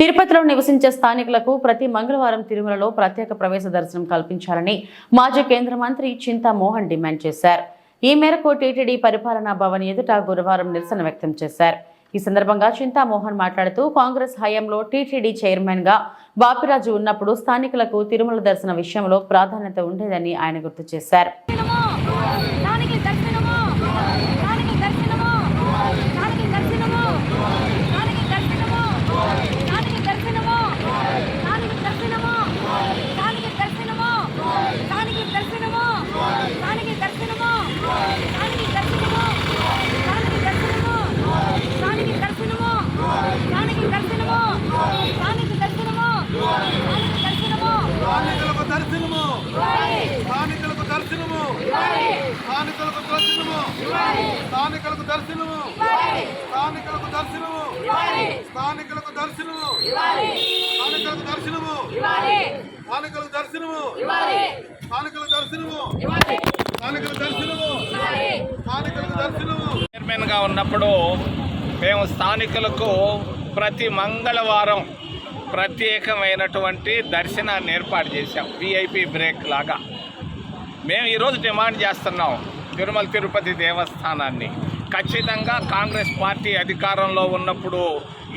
తిరుపతిలో నివసించే స్థానికులకు ప్రతి మంగళవారం తిరుమలలో ప్రత్యేక ప్రవేశ దర్శనం కల్పించాలని మాజీ కేంద్ర మంత్రి చింతామోహన్ డిమాండ్ చేశారు. ఈ మేరకు టీటీడీ పరిపాలనా భవన్ ఎదుట గురువారం నిరసన వ్యక్తం చేశారు. ఈ సందర్భంగా చింతామోహన్ మాట్లాడుతూ కాంగ్రెస్ హయాంలో టీటీడీ చైర్మన్గా బాపిరాజు ఉన్నప్పుడు స్థానికులకు తిరుమల దర్శన విషయంలో ప్రాధాన్యత ఉండేదని ఆయన గుర్తు చేశారు. స్థానికులకు దర్శనము. స్థానికులకు దర్శనము. స్థానికులకు దర్శనము. స్థానికులకు దర్శనము. స్థానికులకు దర్శనము. స్థానికులకు దర్శనము. స్థానికులకు దర్శనము. స్థానికులకు దర్శనము. చైర్మన్గా ఉన్నప్పుడు మేము స్థానికులకు ప్రతి మంగళవారం ప్రత్యేకమైనటువంటి దర్శనాన్ని ఏర్పాటు చేశాం. విఐపి బ్రేక్ లాగా. మేము ఈరోజు డిమాండ్ చేస్తున్నాం. తిరుమల తిరుపతి దేవస్థానాన్ని. ఖచ్చితంగా కాంగ్రెస్ పార్టీ అధికారంలో ఉన్నప్పుడు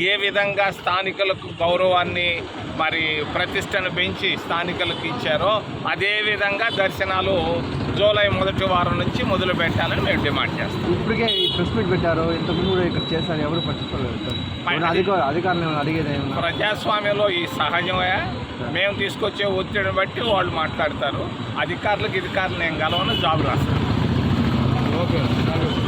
ఏ విధంగా స్థానికులకు గౌరవాన్ని మరి ప్రతిష్టను పెంచి స్థానికులకు ఇచ్చారో అదే విధంగా దర్శనాలు జూలై మొదటి వారం నుంచి మొదలు పెట్టాలని మేము డిమాండ్ చేస్తాం. ఇప్పటికే ఈ ప్రెస్ మీట్ పెట్టారు ఇంతకుముందు కూడా ఇక్కడ చేశారు ఎవరు పట్టించుకోలేదు. అధికారులు అడిగేది ప్రజాస్వామ్యంలో ఈ సహజమే. మేము తీసుకొచ్చే ఒత్తిడిని బట్టి వాళ్ళు మాట్లాడతారు. అధికారులకు అధికారులు నేను గలవను జాబ్ రాస్తారు ఓకే.